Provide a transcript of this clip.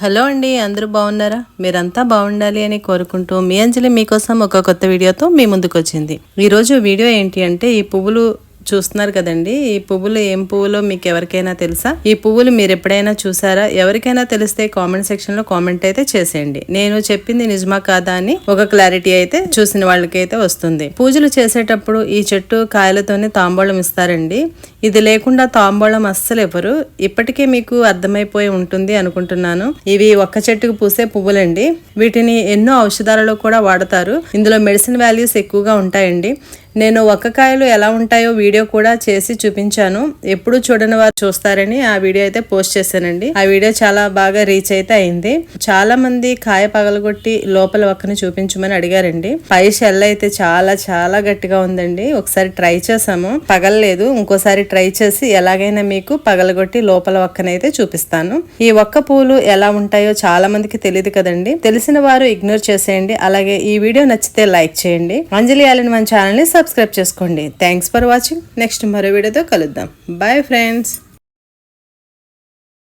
Hello అండి అందరూ బాగున్నారా? మీరంతా బాగుండాలి అని కోరుకుంటూ మీ అంజలి మీకోసం ఒక కొత్త వీడియోతో మీ ముందుకు వచ్చింది ఈరోజు వీడియో ఏంటి అంటే ఈ పువ్వులు చూస్తున్నారు కదండి. ఈ పువ్వులు ఏం పువ్వులో మీకు ఎవరికైనా తెలుసా? ఈ పువ్వులు మీరు ఎప్పుడైనా చూసారా? ఎవరికైనా తెలిస్తే కామెంట్ సెక్షన్లో కామెంట్ అయితే చేసేయండి. నేను చెప్పింది నిజమా కాదా అని ఒక క్లారిటీ అయితే చూసిన వాళ్ళకైతే వస్తుంది. పూజలు చేసేటప్పుడు ఈ చెట్టు కాయలతోనే తాంబూలం ఇస్తారండి. ఇది లేకుండా తాంబూలం అస్సలు ఇవ్వరు ఇప్పటికే మీకు అర్థమైపోయి ఉంటుంది అనుకుంటున్నాను. ఇవి ఒక్క చెట్టుకు పూసే పువ్వులండి. వీటిని ఎన్నో ఔషధాలలో కూడా వాడతారు. ఇందులో మెడిసిన్ వాల్యూస్ ఎక్కువగా ఉంటాయండి. నేను ఒక్క కాయలు ఎలా ఉంటాయో వీడియో కూడా చేసి చూపించాను. ఎప్పుడు చూడని వారు చూస్తారని ఆ వీడియో అయితే పోస్ట్ చేశానండి. ఆ వీడియో చాలా బాగా రీచ్ అయితే అయింది. చాలా మంది కాయ పగలగొట్టి లోపల ఒక్కని చూపించమని అడిగారండి. పై షెల్ అయితే చాలా చాలా గట్టిగా ఉందండి. ఒకసారి ట్రై చేసాము పగలలేదు. ఇంకోసారి ట్రై చేసి ఎలాగైనా మీకు పగలగొట్టి లోపల ఒక్కనైతే చూపిస్తాను. ఈ ఒక్క పూలు ఎలా ఉంటాయో చాలా మందికి తెలియదు కదండి. తెలిసిన వారు ఇగ్నోర్ చేసేయండి. అలాగే ఈ వీడియో నచ్చితే లైక్ చేయండి. అంజలి ఆలిన్ మన ఛానల్ని సబ్స్క్రైబ్ చేసుకోండి. థ్యాంక్స్ ఫర్ వాచింగ్ నెక్స్ట్ మరో వీడియోతో కలుద్దాం. Bye friends